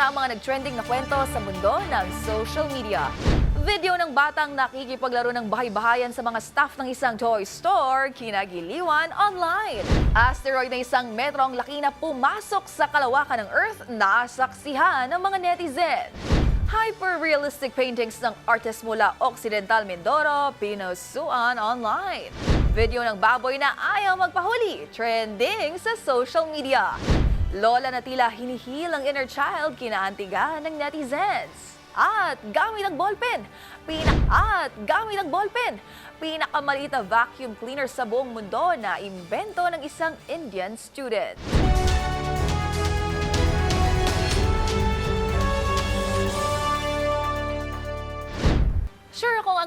na ang mga nagtrending na kwento sa mundo ng social media. Video ng batang nakikipaglaro ng bahay-bahayan sa mga staff ng isang toy store kinagiliwan online. Asteroid na isang metro ang laki na pumasok sa kalawakan ng Earth nasaksihan ng mga netizen. Hyper-realistic paintings ng artist mula Occidental Mindoro pinusuan online. Video ng baboy na ayaw magpahuli, trending sa social media. Lola na tila hinihil ang inner child kinaantigan ng netizens. At gamit ang ballpen. Pinak at gamit ang ballpen. Pinakamaliit na vacuum cleaner sa buong mundo na imbento ng isang Indian student.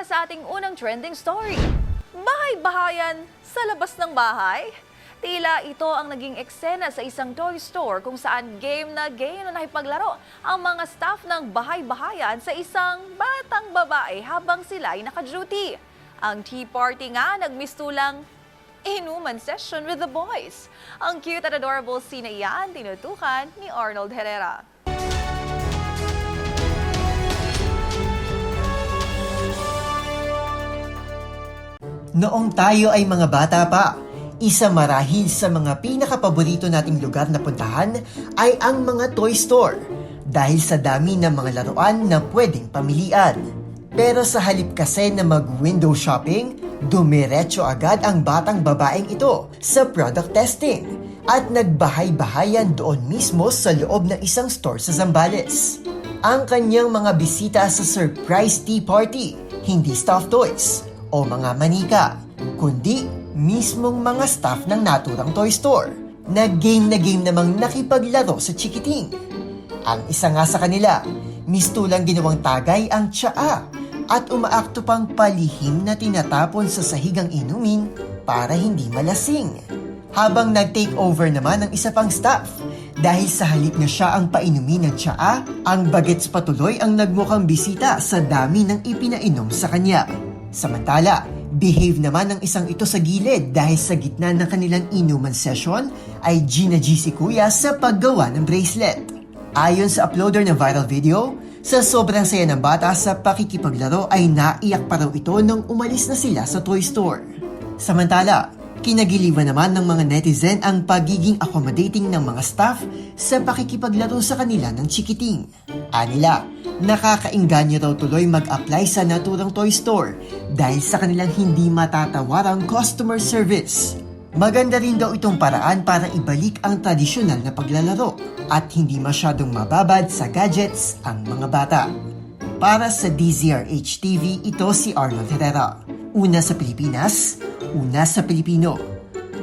Para sa ating unang trending story, bahay-bahayan sa labas ng bahay? Tila ito ang naging eksena sa isang toy store kung saan game na game na nakipaglaro ang mga staff ng bahay-bahayan sa isang batang babae habang sila ay naka-duty. Ang tea party nga nagmistulang inuman session with the boys. Ang cute at adorable scene na iyan tinutukan ni Arnold Herrera. Noong tayo ay mga bata pa, isa marahil sa mga pinakapaborito nating lugar na puntahan ay ang mga toy store dahil sa dami ng mga laruan na pwedeng pamilian. Pero sa halip kasi na mag-window shopping, dumiretso agad ang batang babaeng ito sa product testing at nagbahay-bahayan doon mismo sa loob ng isang store sa Zambales. Ang kanyang mga bisita sa surprise tea party, hindi stuffed toys o mga manika, kundi mismong mga staff ng naturang toy store na game na game namang nakipaglaro sa chikiting. Ang isa nga sa kanila, mistulang ginawang tagay ang tsaa at umaakto pang palihim na tinatapon sa sahigang inumin para hindi malasing. Habang nag-take over naman ang isa pang staff dahil sa halip na siya ang painumin ng tsaa, ang bagets patuloy ang nagmukhang bisita sa dami ng ipinainom sa kanya. Samantala, behave naman ng isang ito sa gilid dahil sa gitna ng kanilang inuman session ay G si Kuya sa paggawa ng bracelet. Ayon sa uploader ng viral video, sa sobrang saya ng bata sa pakikipaglaro ay naiyak pa raw ito nung umalis na sila sa toy store. Samantala, kinagiliwan naman ng mga netizen ang pagiging accommodating ng mga staff sa pakikipaglaro sa kanila ng chikiting. Anila, nakakainganyo raw tuloy mag-apply sa naturang toy store dahil sa kanilang hindi matatawarang customer service. Maganda rin daw itong paraan para ibalik ang tradisyonal na paglalaro at hindi masyadong mababad sa gadgets ang mga bata. Para sa DZRH TV, ito si Arnold Herrera. Una sa Pilipinas, una sa Pilipino.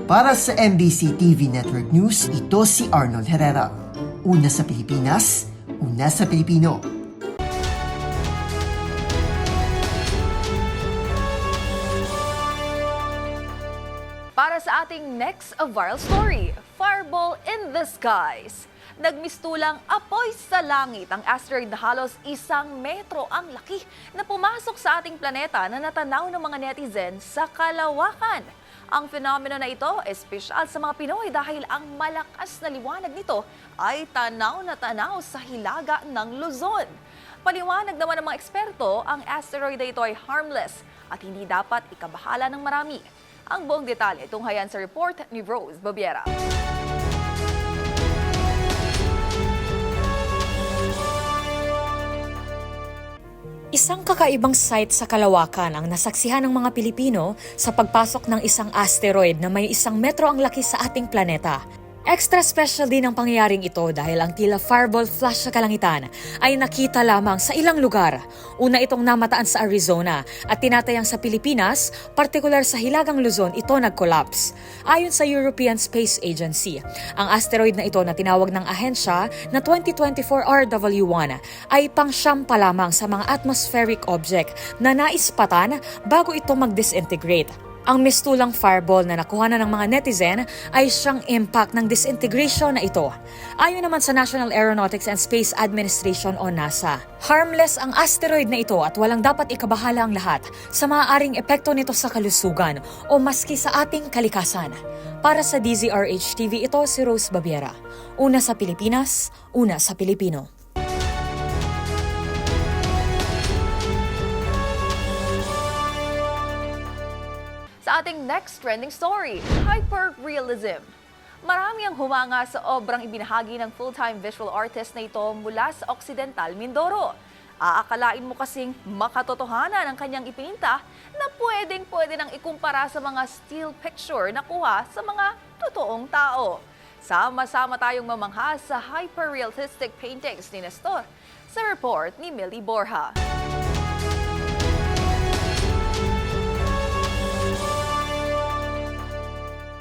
Para sa MBC TV Network News, ito si Arnold Herrera. Una sa Pilipinas, una sa Pilipino. Ating next viral story, Fireball in the Skies. Nagmistulang apoy sa langit ang asteroid na halos isang metro ang laki na pumasok sa ating planeta na natanaw ng mga netizen sa kalawakan. Ang fenomeno na ito espesyal sa mga Pinoy dahil ang malakas na liwanag nito ay tanaw na tanaw sa hilaga ng Luzon. Paliwanag naman ng mga eksperto, ang asteroid na ito ay harmless at hindi dapat ikabahala ng marami. Ang buong detalye tunghayan sa report ni Rose Babiera. Isang kakaibang site sa Kalawakan ang nasaksihan ng mga Pilipino sa pagpasok ng isang asteroid na may isang metro ang laki sa ating planeta. Extra special din ang pangyayaring ito dahil ang tila fireball flash sa kalangitan ay nakita lamang sa ilang lugar. Una itong namataan sa Arizona at tinatayang sa Pilipinas, partikular sa Hilagang Luzon, ito nag-collapse. Ayon sa European Space Agency, ang asteroid na ito na tinawag ng ahensya na 2024 RW1 ay pangsyam pa lamang sa mga atmospheric object na naispatan bago ito mag-disintegrate. Ang mistulang fireball na nakuha na ng mga netizen ay siyang impact ng disintegration na ito. Ayon naman sa National Aeronautics and Space Administration o NASA, harmless ang asteroid na ito at walang dapat ikabahala ang lahat sa maaaring epekto nito sa kalusugan o maski sa ating kalikasan. Para sa DZRH TV, ito si Rose Babiera. Una sa Pilipinas, una sa Pilipino. Sa ating next trending story, hyper-realism. Marami ang humanga sa obrang ibinahagi ng full-time visual artist na ito mula sa Occidental Mindoro. Aakalain mo kasing makatotohanan ang kanyang ipinta na pwedeng-pwede nang ikumpara sa mga still picture na kuha sa mga totoong tao. Sama-sama tayong mamangha sa hyper-realistic paintings ni Nestor sa report ni Millie Borja.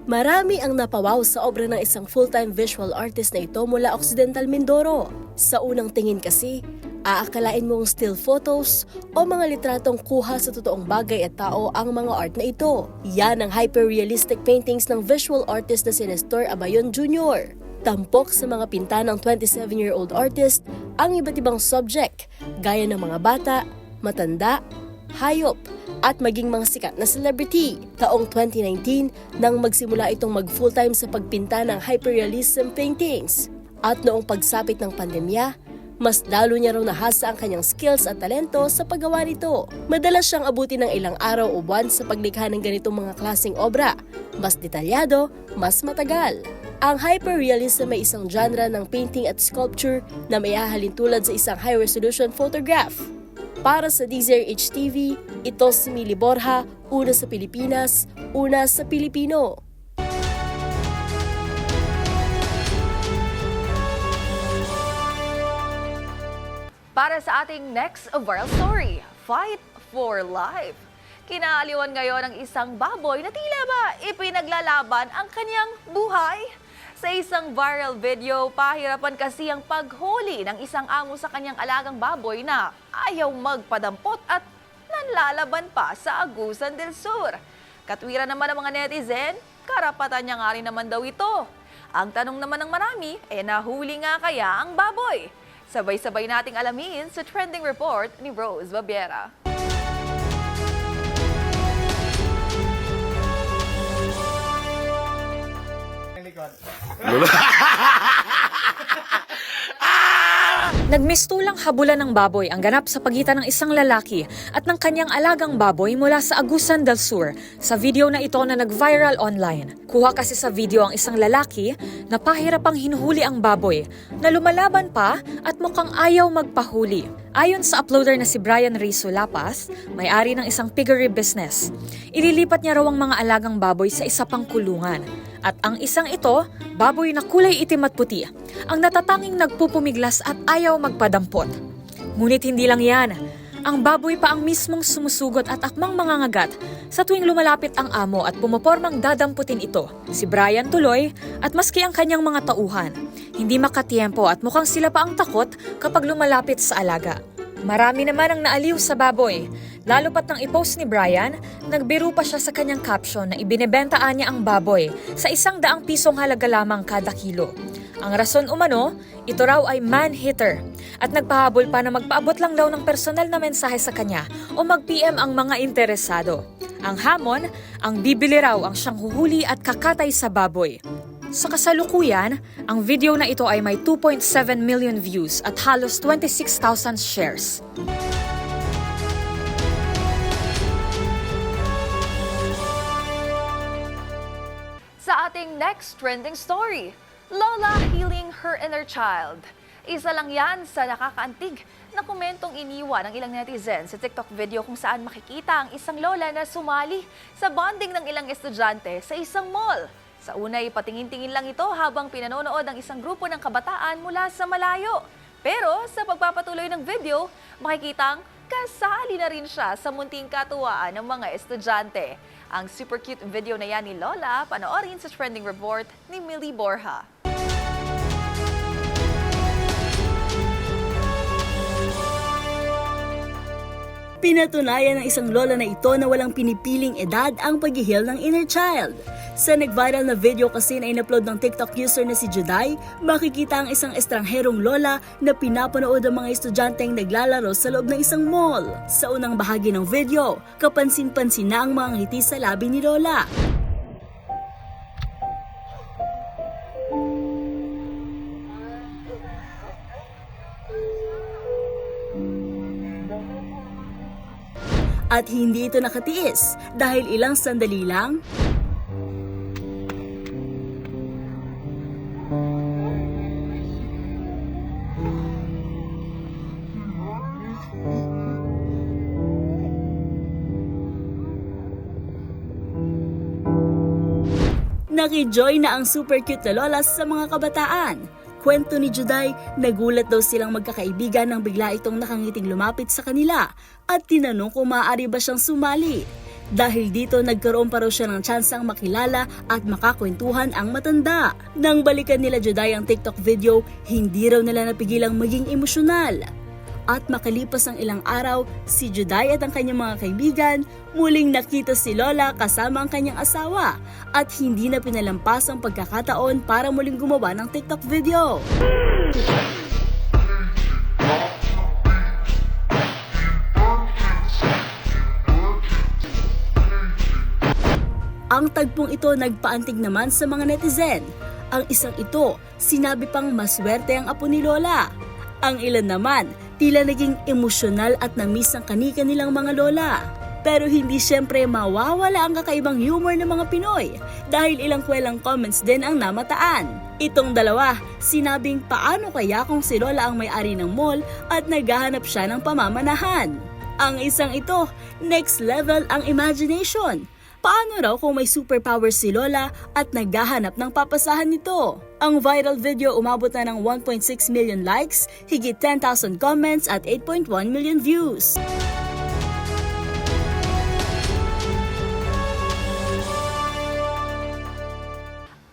Marami ang napawaw sa obra ng isang full-time visual artist na ito mula Occidental Mindoro. Sa unang tingin kasi, aakalain mong still photos o mga litratong kuha sa totoong bagay at tao ang mga art na ito. Yan ang hyper-realistic paintings ng visual artist na si Nestor Abayon Jr. Tampok sa mga pinta ng 27-year-old artist ang iba't ibang subject, gaya ng mga bata, matanda, hayop, at maging mga sikat na celebrity. Taong 2019 nang magsimula itong mag full-time sa pagpinta ng hyperrealism paintings. At noong pagsapit ng pandemya, mas lalo niya raw nahasa ang kanyang skills at talento sa paggawa nito. Madalas siyang abutin ng ilang araw o buwan sa paglikha ng ganitong mga klaseng obra. Mas detalyado, mas matagal. Ang hyperrealism ay isang genre ng painting at sculpture na may ahalin tulad sa isang high-resolution photograph. Para sa DZRH TV, ito si Mili Borja, una sa Pilipinas, una sa Pilipino. Para sa ating next viral story, Fight for Life. Kinaaliwan ngayon ang isang baboy na tila ba ipinaglalaban ang kanyang buhay. Sa isang viral video, pahirapan kasi ang paghuli ng isang amo sa kanyang alagang baboy na ayaw magpadampot at nanlalaban pa sa Agusan del Sur. Katwiran naman ng mga netizen, karapatan niya nga rin naman daw ito. Ang tanong naman ng marami, eh nahuli nga kaya ang baboy? Sabay-sabay nating alamin sa trending report ni Rose Babiera. Nagmistulang habulan ng baboy ang ganap sa pagitan ng isang lalaki at ng kanyang alagang baboy mula sa Agusan del Sur sa video na ito na nag-viral online. Kuha kasi sa video ang isang lalaki na pahirapang hinuhuli ang baboy na lumalaban pa at mukhang ayaw magpahuli. Ayon sa uploader na si Brian Rizzo Lapas, may-ari ng isang piggery business, ililipat niya raw ang mga alagang baboy sa isa pang kulungan. At ang isang ito, baboy na kulay itim at puti, ang natatanging nagpupumiglas at ayaw magpadampot. Ngunit hindi lang yan. Ang baboy pa ang mismong sumusugot at akmang mangangagat sa tuwing lumalapit ang amo at pumapormang dadamputin ito. Si Brian tuloy at maski ang kanyang mga tauhan, hindi makatiempo at mukhang sila pa ang takot kapag lumalapit sa alaga. Marami naman ang naaliw sa baboy. Lalo pat nang i-post ni Brian, nagbiro pa siya sa kanyang caption na ibinebentaaan niya ang baboy sa isang daang pisong halaga lamang kada kilo. Ang rason umano, ito raw ay man-hitter at nagpahabol pa na magpaabot lang daw ng personal na mensahe sa kanya o mag-PM ang mga interesado. Ang hamon, ang bibili raw ang siyang huhuli at kakatay sa baboy. Sa kasalukuyan, ang video na ito ay may 2.7 million views at halos 26,000 shares. Sa ating next trending story, Lola healing her inner child. Isa lang yan sa nakakaantig na komentong iniwan ng ilang netizens sa TikTok video kung saan makikita ang isang lola na sumali sa bonding ng ilang estudyante sa isang mall. Sa unay, patingin-tingin lang ito habang pinanonood ang isang grupo ng kabataan mula sa malayo. Pero sa pagpapatuloy ng video, makikitang kasali na rin siya sa munting katuwaan ng mga estudyante. Ang super cute video na yan ni Lola, panoorin sa trending report ni Millie Borja. Pinatunayan ng isang lola na ito na walang pinipiling edad ang paghihil ng inner child. Sa nag-viral na video kasi na in-upload ng TikTok user na si Juday, makikita ang isang estrangherong lola na pinapanood ang mga estudyanteng naglalaro sa loob ng isang mall. Sa unang bahagi ng video, kapansin-pansin na ang mga ngiti sa labi ni Lola. At hindi ito nakatiis dahil ilang sandali lang, Nakijoy na ang super cute na lola sa mga kabataan. Kwento ni Juday, nagulat daw silang magkakaibigan nang bigla itong nakangiting lumapit sa kanila at tinanong kung maaari ba siyang sumali. Dahil dito nagkaroon pa raw siya ng tsansang makilala at makakwentuhan ang matanda. Nang balikan nila Juday ang TikTok video, hindi raw nila napigilang maging emosyonal. At makalipas ang ilang araw, si Juday at ang kanyang mga kaibigan muling nakita si Lola kasama ang kanyang asawa at hindi na pinalampas ang pagkakataon para muling gumawa ng TikTok video. Ang tagpong ito nagpaantig naman sa mga netizen. Ang isang ito, sinabi pang maswerte ang apo ni Lola. Ang ilan naman, tila naging emosyonal at namiss ang kanika nilang mga lola. Pero hindi siyempre mawawala ang kakaibang humor ng mga Pinoy dahil ilang kwelang comments din ang namataan. Itong dalawa, sinabing paano kaya kung si Lola ang may-ari ng mall at naghahanap siya ng pamamanahan. Ang isang ito, next level ang imagination. Paano raw kung may superpower si Lola at naghahanap ng papasahan nito? Ang viral video umabot na ng 1.6 million likes, higit 10,000 comments at 8.1 million views.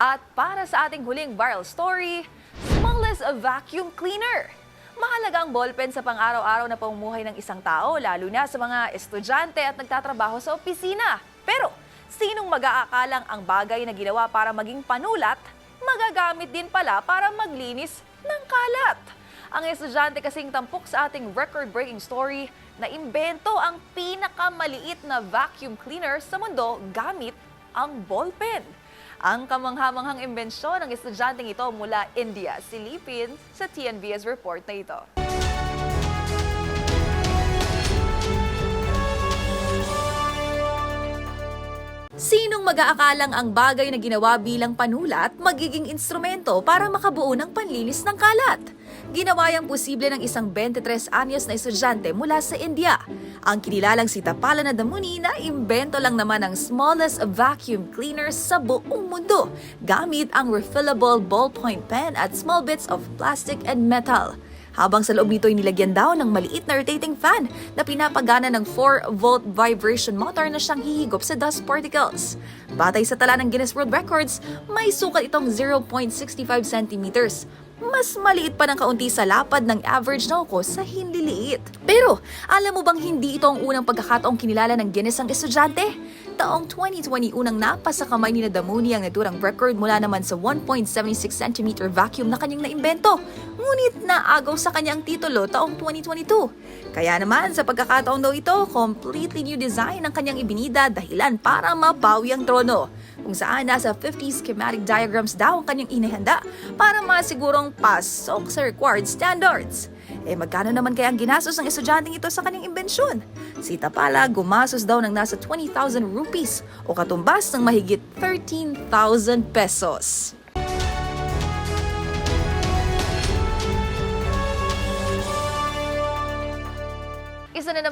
At para sa ating huling viral story, smallest vacuum cleaner. Mahalaga ang ballpen sa pang-araw-araw na pamumuhay ng isang tao, lalo na sa mga estudyante at nagtatrabaho sa opisina. Pero, sinong mag-aakalang ang bagay na ginawa para maging panulat, magagamit din pala para maglinis ng kalat? Ang estudyante kasing tampok sa ating record-breaking story na imbento ang pinakamaliit na vacuum cleaner sa mundo gamit ang ballpen. Ang kamanghamanghang imbensyon ng estudyanteng ito mula India, silipin sa TNVS report na ito. Sinong mag-aakalang ang bagay na ginawa bilang panulat magiging instrumento para makabuo ng panlinis ng kalat? Ginawa yung posible ng isang 23 anyos na estudyante mula sa India. Ang kinilalang si Tapala na Damuni na imbento lang naman ang smallest vacuum cleaner sa buong mundo gamit ang refillable ballpoint pen at small bits of plastic and metal. Habang sa loob nito ay nilagyan daw ng maliit na rotating fan na pinapagana ng 4-volt vibration motor na siyang hihigop sa dust particles. Batay sa tala ng Guinness World Records, may sukat itong 0.65 centimeters. Mas maliit pa ng kaunti sa lapad ng average na uko sa hinliliit. Pero, alam mo bang hindi ito ang unang pagkakataong kinilala ng Guinness ang estudyante? Taong 2020 unang napasa kamay ni Nadamuni ang naturang record mula naman sa 1.76 cm vacuum na kanyang naimbento. Ngunit naagaw sa kanyang titulo taong 2022. Kaya naman sa pagkakataon daw ito, completely new design ang kanyang ibinida dahilan para mabawi ang trono. Kung saan nasa 50 schematic diagrams daw ang kanyang inihanda para masigurong pasok sa required standards. Eh magkano naman kaya ang ginastos ng estudyanteng ito sa kanyang imbensyon? Si Tapala gumasos daw ng nasa 20,000 rupees o katumbas ng mahigit 13,000 pesos.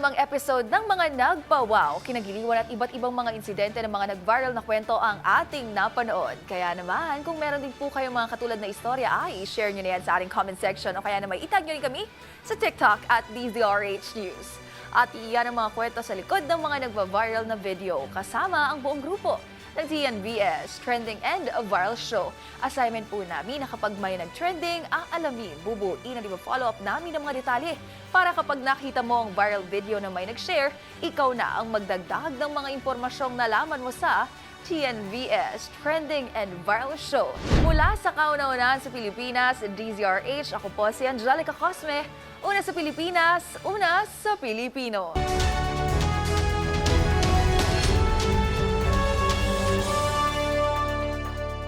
Namang episode ng mga nagpa-wow, kinagiliwan at iba't ibang mga insidente ng mga nag-viral na kwento ang ating napanood. Kaya naman, kung meron din po kayong mga katulad na istorya, ay share nyo na yan sa ating comment section o kaya naman itag nyo rin kami sa TikTok at DZRH News. At iyan ang mga kwento sa likod ng mga nagva-viral na video kasama ang buong grupo ng TNVS Trending and a Viral Show. Assignment po namin na kapag may nag-trending, ang alamin, bubuin at follow up namin ng mga detalye para kapag nakita mo ang viral video na may nag-share, ikaw na ang magdagdag ng mga impormasyong nalaman mo sa TNVS Trending and Viral Show. Mula sa kauna-unahan sa Pilipinas, DZRH, ako po si Angelica Cosme. Una sa Pilipinas, una sa Pilipino.